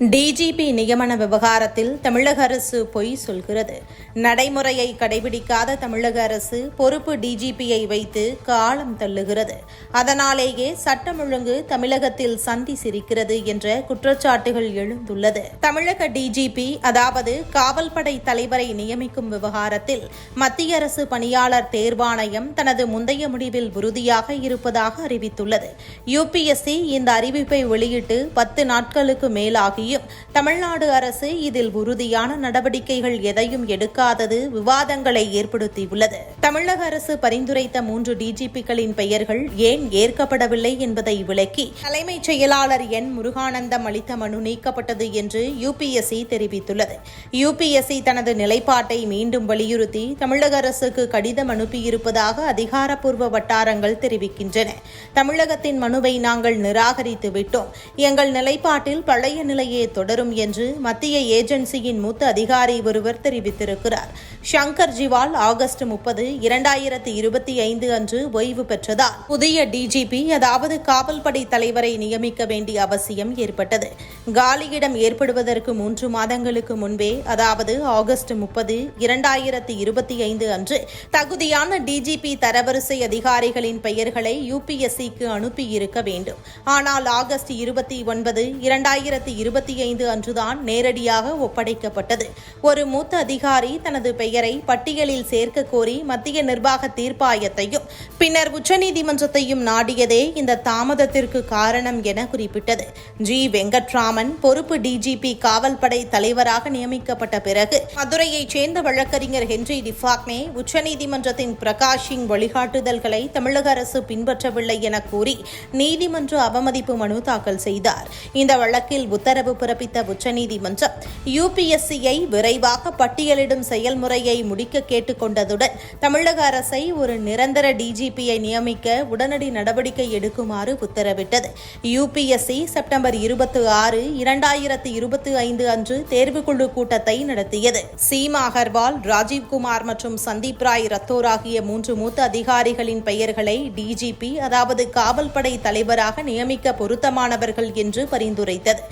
DGP நியமன விவகாரத்தில் தமிழக அரசு பொய் சொல்கிறது. நடைமுறையை கடைபிடிக்காத தமிழக அரசு பொறுப்பு டிஜிபியை வைத்து காலம் தள்ளுகிறது. அதனாலேயே சட்டம் ஒழுங்கு தமிழகத்தில் சந்தி சிரிக்கிறது என்ற குற்றச்சாட்டுகள் எழுந்துள்ளது. தமிழக டிஜிபி அதாவது காவல்படை தலைவரை நியமிக்கும் விவகாரத்தில் மத்திய அரசு பணியாளர் தேர்வாணையம் தனது முந்தைய முடிவில் உறுதியாக இருப்பதாக அறிவித்துள்ளது. யுபிஎஸ்சி இந்த அறிவிப்பை வெளியிட்டு பத்து நாட்களுக்கு மேலாகி மேலாகியும் தமிழ்நாடு அரசு இதில் உறுதியான நடவடிக்கைகள் எதையும் எடுக்காதது விவாதங்களை ஏற்படுத்தியுள்ளது. தமிழக அரசு பரிந்துரைத்த மூன்று டிஜிபிக்களின் பெயர்கள் ஏன் ஏற்கப்படவில்லை என்பதை விளக்கி தலைமைச் செயலாளர் என். முருகானந்தம் அளித்த மனு நீக்கப்பட்டது என்று யுபிஎஸ்சி தெரிவித்துள்ளது. யுபிஎஸ்சி தனது நிலைப்பாட்டை மீண்டும் வலியுறுத்தி தமிழக அரசுக்கு கடிதம் அனுப்பியிருப்பதாக அதிகாரப்பூர்வ வட்டாரங்கள் தெரிவிக்கின்றன. தமிழகத்தின் மனுவை நாங்கள் நிராகரித்து விட்டோம் எங்கள் நிலைப்பாட்டில் பழைய நிலையை தொடரும் என்று மத்திய ஏஜென்சியின் மூத்த அதிகாரி ஒருவர் தெரிவித்திருக்கிறார். ஷங்கர் ஜிவால் ஆகஸ்ட் முப்பது இரண்டாயிரத்தி இருபத்தி ஐந்து அன்று ஓய்வு பெற்றதால் புதிய டிஜிபி அதாவது காவல்படை தலைவரை நியமிக்க வேண்டிய அவசியம் ஏற்பட்டது. காலியிடம் ஏற்படுவதற்கு மூன்று மாதங்களுக்கு முன்பே அதாவது ஆகஸ்ட் முப்பது இரண்டாயிரத்தி இருபத்தி ஐந்து அன்று தகுதியான டிஜிபி தரவரிசை அதிகாரிகளின் பெயர்களை யுபிஎஸ்சிக்கு அனுப்பியிருக்க வேண்டும். ஆனால் ஆகஸ்ட் இருபத்தி ஒன்பது இரண்டாயிரத்தி இருபத்தி இருபத்தி ஐந்து அன்றுதான் நேரடியாக ஒப்படைக்கப்பட்டது. ஒரு மூத்த அதிகாரி தனது பெயரை பட்டியலில் சேர்க்க கோரி மத்திய நிர்வாக தீர்ப்பாயத்தையும் பின்னர் உச்சநீதிமன்றத்தையும் நாடியதே இந்த தாமதத்திற்கு காரணம் என குறிப்பிட்டது. ஜி. வெங்கட்ராமன் பொறுப்பு டிஜிபி காவல்படை தலைவராக நியமிக்கப்பட்ட பிறகு மதுரையைச் சேர்ந்த வழக்கறிஞர் ஹென்றி டிஃபாக்னே உச்சநீதிமன்றத்தின் பிரகாஷிங் வழிகாட்டுதல்களை தமிழக அரசு பின்பற்றவில்லை என கூறி நீதிமன்ற அவமதிப்பு மனு தாக்கல் செய்தார். இந்த வழக்கில் உத்தரவு பிறப்பித்த உச்சநீதிமன்றம் யுபிஎஸ்சியை விரைவாக பட்டியலிடும் செயல்முறையை முடிக்க கேட்டுக்கொண்டதுடன் தமிழக அரசை ஒரு நிரந்தர டிஜிபியை நியமிக்க உடனடி நடவடிக்கை எடுக்குமாறு உத்தரவிட்டது. யுபிஎஸ்சி செப்டம்பர் இருபத்தி ஆறு இரண்டாயிரத்தி இருபத்தி ஐந்து அன்று தேர்வுக்குழு கூட்டத்தை நடத்தியது. சீமா அகர்வால் ராஜீவ்குமார் மற்றும் சந்தீப் ராய் ரத்தோர் ஆகிய மூன்று மூத்த அதிகாரிகளின் பெயர்களை டிஜிபி அதாவது காவல்படை தலைவராக நியமிக்க பொருத்தமானவர்கள் என்று பரிந்துரைத்தது.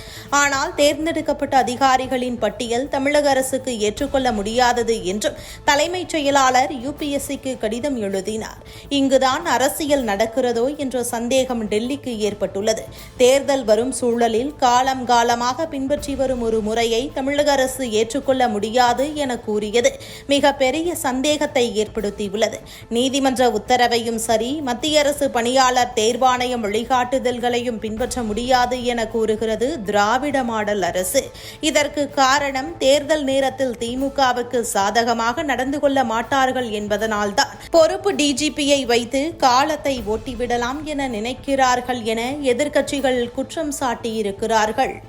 ஆனால் தேர்ந்தெடுக்கப்பட்ட அதிகாரிகளின் பட்டியல் தமிழக அரசுக்கு ஏற்றுக்கொள்ள முடியாதது என்றும் தலைமைச் செயலாளர் யுபிஎஸ்சிக்கு கடிதம் எழுதினார். இங்குதான் அரசியல் நடக்கிறதோ என்ற சந்தேகம் டெல்லிக்கு ஏற்பட்டுள்ளது. தேர்தல் வரும் சூழலில் காலம் காலமாக பின்பற்றி வரும் ஒரு முறையை தமிழக அரசு ஏற்றுக்கொள்ள முடியாது என கூறியது. மிக பெரிய சந்தேகத்தை ஏற்படுத்தியுள்ளது. நீதிமன்ற உத்தரவையும் சரி மத்திய அரசு பணியாளர் தேர்வாணையம் வழிகாட்டுதல்களையும் பின்பற்ற முடியாது என கூறுகிறது திராவிட மாடல் அரசு. இதற்கு காரணம் தேர்தல் நேரத்தில் திமுகவுக்கு சாதகமாக நடந்து கொள்ள மாட்டார்கள் என்பதனால்தான் பொறுப்பு டிஜிபியை வைத்து காலத்தை ஓட்டிவிடலாம் என நினைக்கிறார்கள் என எதிர்க்கட்சிகள் குற்றம் சாட்டியிருக்கிறார்கள்.